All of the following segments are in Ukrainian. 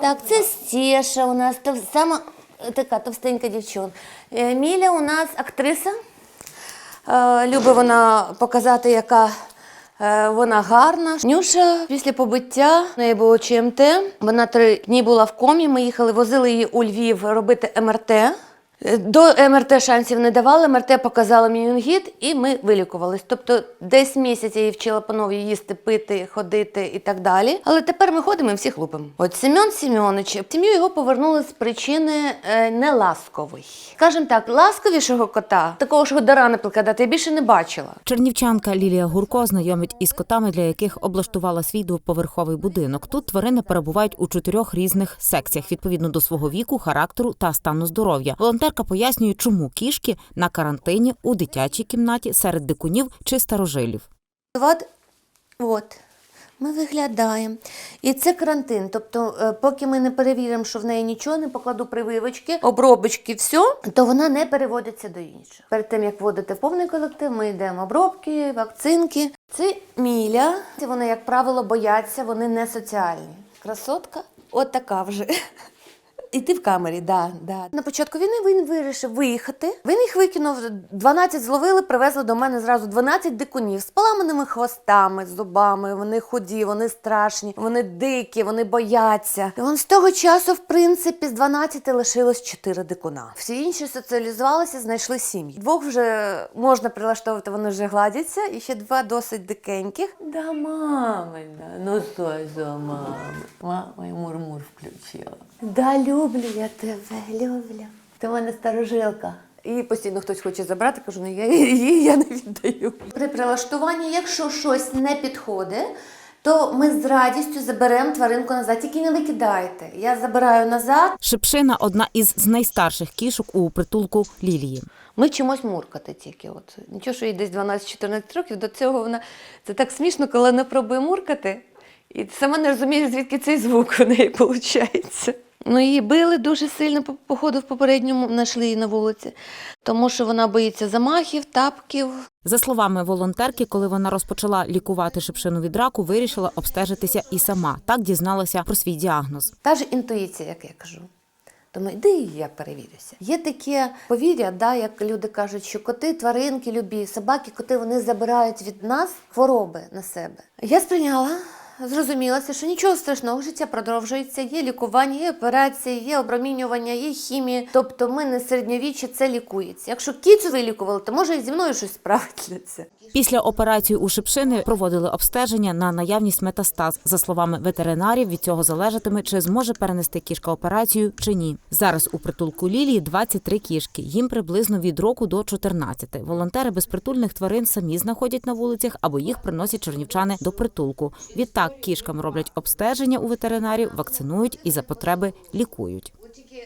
Так, це Стеша у нас тов, сама е, така товстенька дівчинка. Е, Міля у нас актриса. Е, Любить вона показати, яка вона гарна. Нюша після побиття в неї було ЧМТ. Вона три дні була в комі. Ми їхали, возили її у Львів робити МРТ. До МРТ шансів не давали, МРТ показала мінінгіт і ми вилікувались. Тобто десь місяць я її вчила панові їсти, пити, ходити і так далі. Але тепер ми ходимо і всіх лупимо. От Семен Семенович, сім'ю його повернули з причини е, неласкової. Скажімо так, ласковішого кота, такого ж рани прикладати, я більше не бачила. Чернівчанка Лілія Гурко знайомить із котами, для яких облаштувала свій двоповерховий будинок. Тут тварини перебувають у чотирьох різних секціях відповідно до свого віку, характеру та стану здоров'я. Волонтерка пояснює, чому кішки на карантині у дитячій кімнаті серед дикунів чи старожилів. От, от. Ми виглядаємо. І це карантин. Тобто, е, поки ми не перевіримо, що в неї нічого, не покладу прививочки, обробочки, все, то вона не переводиться до інших. Перед тим, як вводити повний колектив, ми йдемо обробки, вакцинки. Це Міля. Вони, як правило, бояться, вони не соціальні. Красотка, от така вже. І ти в камері, да, да. На початку війни він вирішив виїхати. Він їх викинув, 12 зловили, привезли до мене зразу 12 дикунів з поламаними хвостами, з зубами. Вони худі, вони страшні, вони дикі, вони бояться. І он з того часу, в принципі, з 12 лишилось 4 дикуна. Всі інші соціалізувалися, знайшли сім'ї. Двох вже можна прилаштовувати, вони вже гладяться, і ще два досить дикеньких. Да, мама, ну що за мама? Мама і мурмур включила. Да, люблю я тебе, люблю. Ти в мене старожилка. І постійно хтось хоче забрати, кажу, ну я її я не віддаю. При прилаштуванні, якщо щось не підходить, то ми з радістю заберемо тваринку назад. Тільки не викидайте. Я забираю назад. Шипшина одна із з найстарших кішок у притулку Лілії. Ми чимось муркати тільки. От. Нічого, що їй десь 12-14 років, до цього вона це так смішно, коли вона пробує муркати, і сама не розумієш, звідки цей звук у неї виходить. Ну, її били дуже сильно, по- походу, в попередньому знайшли її на вулиці, тому що вона боїться замахів, тапків. За словами волонтерки, коли вона розпочала лікувати шипшину від раку, вирішила обстежитися і сама. Так дізналася про свій діагноз. Та ж інтуїція, як я кажу. Думаю, іди і я перевірюся. Є таке повір'я, да, як люди кажуть, що коти, тваринки любі, собаки, коти вони забирають від нас хвороби на себе. Я сприйняла, зрозумілася, що нічого страшного, життя продовжується, є лікування, є операції, є обромінювання, є хімія. Тобто ми не середньовіччя, це лікується. Якщо кіцю вилікували, то може і зі мною щось справиться. Після операції у шипшини проводили обстеження на наявність метастаз. За словами ветеринарів, від цього залежатиме, чи зможе перенести кішка операцію чи ні. Зараз у притулку Лілії 23 кішки. Їм приблизно від року до 14. Волонтери безпритульних тварин самі знаходять на вулицях або їх приносять чернівчани до притулку. Відтак кішкам роблять обстеження у ветеринарів, вакцинують і за потреби лікують.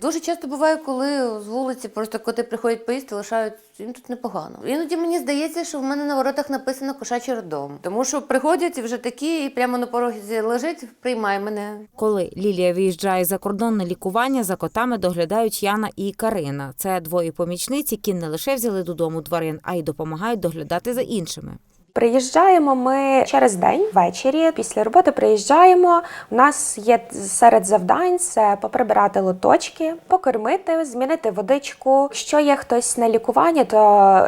Дуже часто буває, коли з вулиці просто коти приходять поїсти, лишають їм тут непогано. Іноді мені здається, що в мене на воротах написано кошачий роддом. Тому що приходять і вже такі, і прямо на порозі лежить, приймай мене. Коли Лілія виїжджає за кордон на лікування, за котами доглядають Яна і Карина. Це двоє помічниць, які не лише взяли додому тварин, а й допомагають доглядати за іншими. Приїжджаємо ми через день ввечері. Після роботи приїжджаємо. У нас є серед завдань це поприбирати лоточки, покормити, змінити водичку. Якщо є хтось на лікуванні, то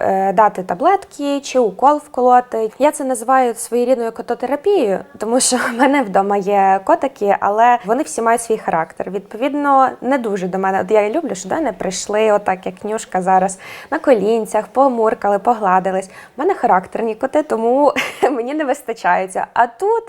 е, дати таблетки чи укол вколоти. Я це називаю своєрідною кототерапією, тому що в мене вдома є котики, але вони всі мають свій характер. Відповідно, не дуже до мене. От Я люблю, що до мене прийшли, отак як нюшка зараз на колінцях, помуркали, погладились. У мене характерні коти, тому мені не вистачається. А тут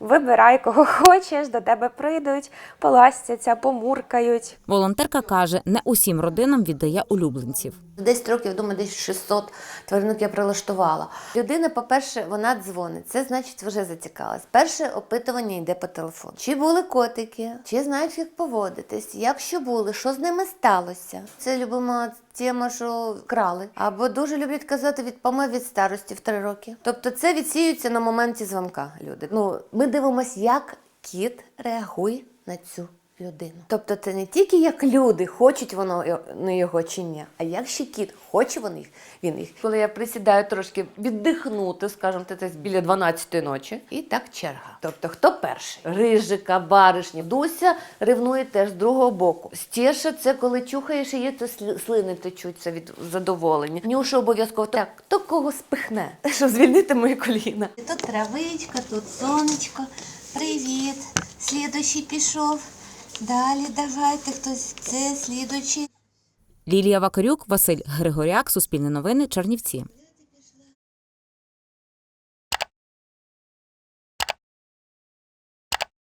вибирай кого хочеш, до тебе прийдуть, поластяться, помуркають. Волонтерка каже, не усім родинам віддає улюбленців. 10 років, думаю, десь 600 тваринок я прилаштувала. Людина, по-перше, вона дзвонить. Це значить вже зацікавилась. Перше опитування йде по телефону. Чи були котики, чи знають, як поводитись, якщо були, що з ними сталося. Це любима тема, що крали. Або дуже люблять казати від помер від старості в три роки. Тобто це відсіюється на моменті дзвонка. Люди. Ну, ми дивимося, як кіт реагує на цю людину. Тобто це не тільки як люди, хочуть воно йо- ну, його чи ні, а як ще кіт, хоче він їх, він їх. Коли я присідаю трошки віддихнути, скажімо, це десь біля 12 ночі, і так черга. Тобто, хто перший? Рижика, баришня. Дуся ревнує теж з другого боку. Стєша це коли чухаєш її, то слини течуть це від задоволення. Нюша обов'язково так, хто кого спихне, щоб звільнити мої коліна. Тут травичка, тут сонечко. Привіт. Слідуючий пішов. Далі давайте хтось це слідуючий. Лілія Вакарюк, Василь Григоряк, Суспільне новини, Чернівці.